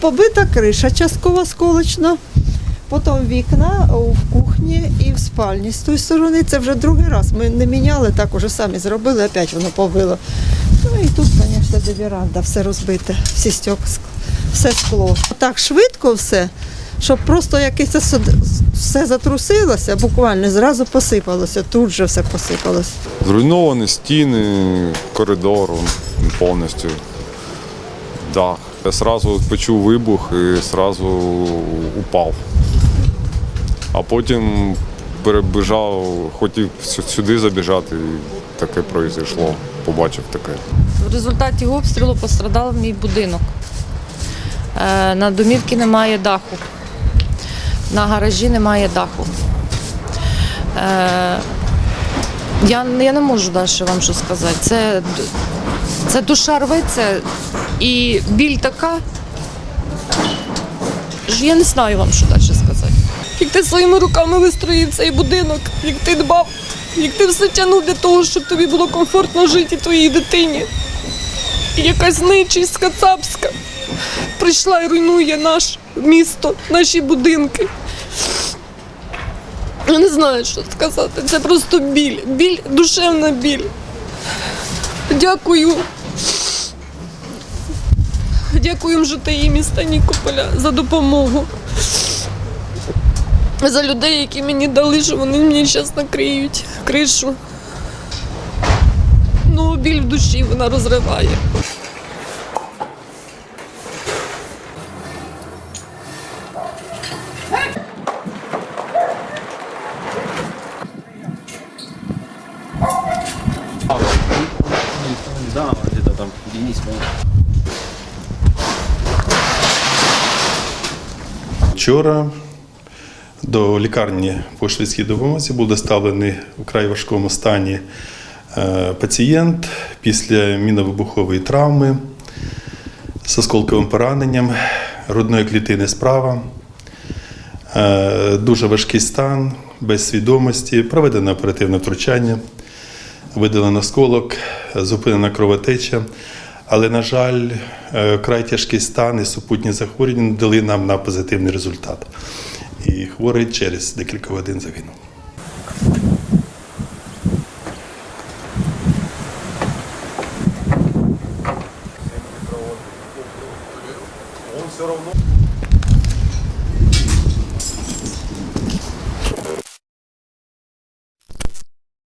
побита криша частково сколочна, потім вікна в кухні і в спальні. З тої сторони це вже другий раз. Ми не міняли, так уже самі зробили, опять воно побило. Ну і тут, звісно, де веранда, все розбите, всі стек, все скло. Так швидко все, щоб просто якесь все затрусилося, буквально зразу посипалося, тут же все посипалося. Зруйновані стіни, коридор повністю. Дах. Я одразу почув вибух і одразу упав. А потім перебіжав, хотів сюди забіжати, і таке пройшло. Побачив таке. В результаті обстрілу пострадав мій будинок. Е, На домівці немає даху. На гаражі немає даху. Я, я не можу далі вам що сказати. Це, це душа рветься і біль така. Я не знаю вам, що далі сказати. Як ти своїми руками вистроїв цей будинок, як ти дбав, як ти все тягнув для того, щоб тобі було комфортно жити і твоїй дитині. І якась нечість кацапська прийшла і руйнує наше місто, наші будинки. Я не знаю, що сказати. Це просто біль. Біль, душевна біль. Дякую. Дякую МЖТІ міста Нікополя за допомогу. За людей, які мені дали, що вони мені зараз накриють кришу. Ну, біль в душі вона розриває. Да, где-то там Денис. Вчора до лікарні по швидкій допомозі був доставлений у край важкому стані е, пацієнт після міновибухової травми з осколковим пораненням грудної клітини справа. Е, Дуже важкий стан, без свідомості, проведено оперативне втручання, видалено осколок, зупинена кровотеча. Але, на жаль, е, край тяжкий стан і супутні захворювання дали нам на позитивний результат. І хворий через декілька годин загинув. Все одно